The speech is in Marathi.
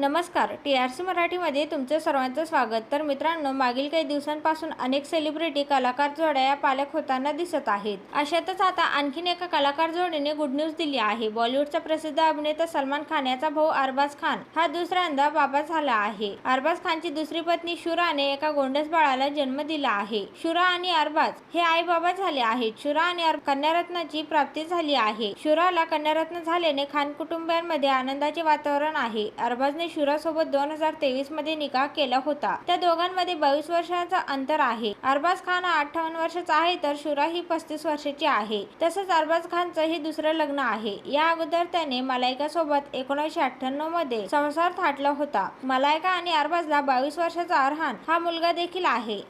नमस्कार. टी आर सी मराठीमध्ये तुमचं सर्वांचं स्वागत. तर मित्रांनो मागील काही दिवसांपासून अनेक सेलिब्रिटी कलाकार जोड्या या पालक होताना दिसत आहेत. अशातच आता आणखीन एका कलाकार जोडीने गुड न्यूज दिली आहे. बॉलिवूडचा प्रसिद्ध अभिनेता सलमान खान याचा भाऊ अरबाज खान हा दुसऱ्यांदा बाबा झाला आहे. अरबाज खानची दुसरी पत्नी शुराने एका गोंडस बाळाला जन्म दिला आहे. शुरा आणि अरबाज हे आई बाबा झाले आहेत. शुरा आणि कन्यारत्नाची प्राप्ती झाली आहे. शुराला कन्यारत्न झाल्याने खान कुटुंबियांमध्ये आनंदाचे वातावरण आहे. अरबाजने शुरासोबत दोन हजार तेवीसमध्ये निकाह केला होता. त्या दोघांमध्ये बावीस वर्षाचा अंतर आहे. अरबाज खान हा अठ्ठावन्न वर्षाचा आहे तर शुरा ही पस्तीस वर्षाची आहे. तसंच अरबाज खानचं हे दुसरं लग्न आहे. या अगोदर त्याने मलायका सोबत एकोणीसशे अठ्ठ्याण्णवमध्ये संसार थाटला होता. मलायका आणि अरबाजला बावीस वर्षाचा अरहान हा मुलगा देखील आहे.